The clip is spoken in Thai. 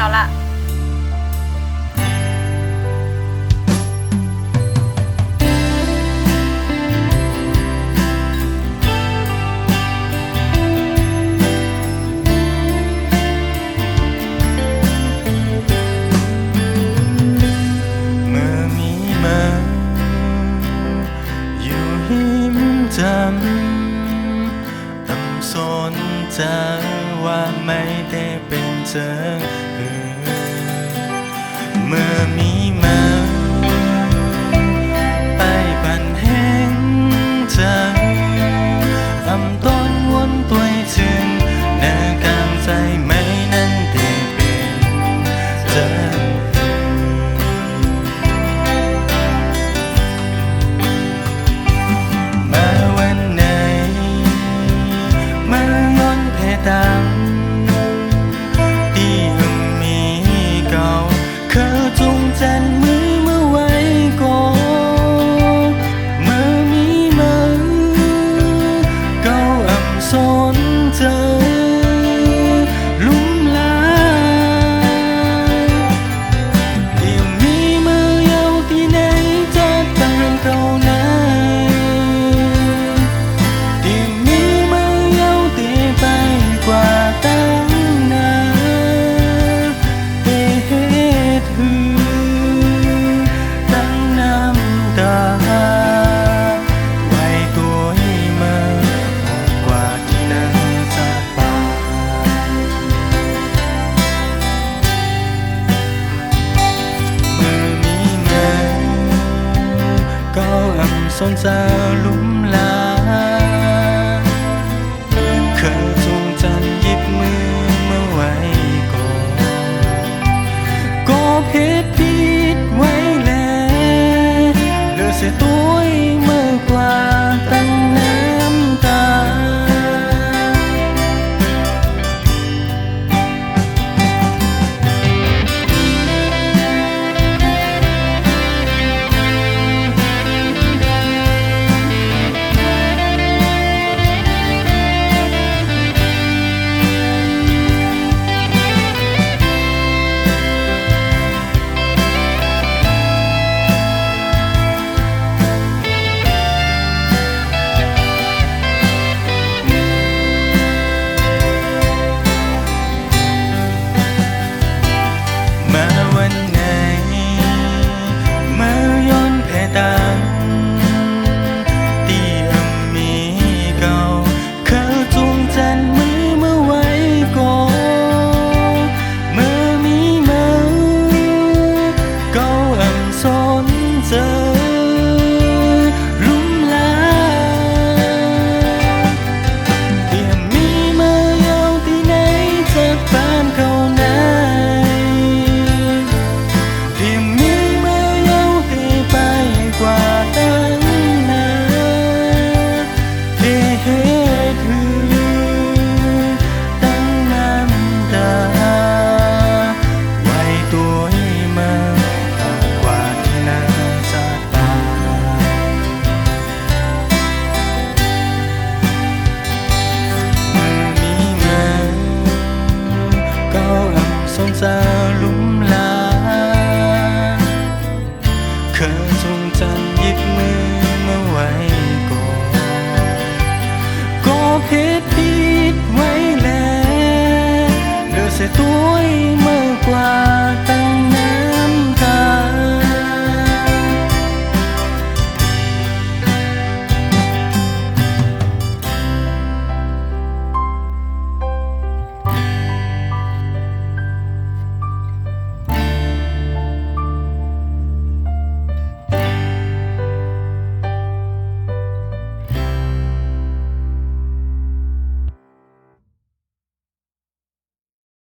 แล้วล่ะ เมื่อมีมาอยู่หิมจำต้องสนใจว่าไม่ได้เป็น เธอเมื่อมี สงสาลุ่มลาเคยทรงจันยิบมือมื่ไว้กอนก็ผิด คิดผิดไว้แล้วเดือเสียตัวมากกว่าตั้ง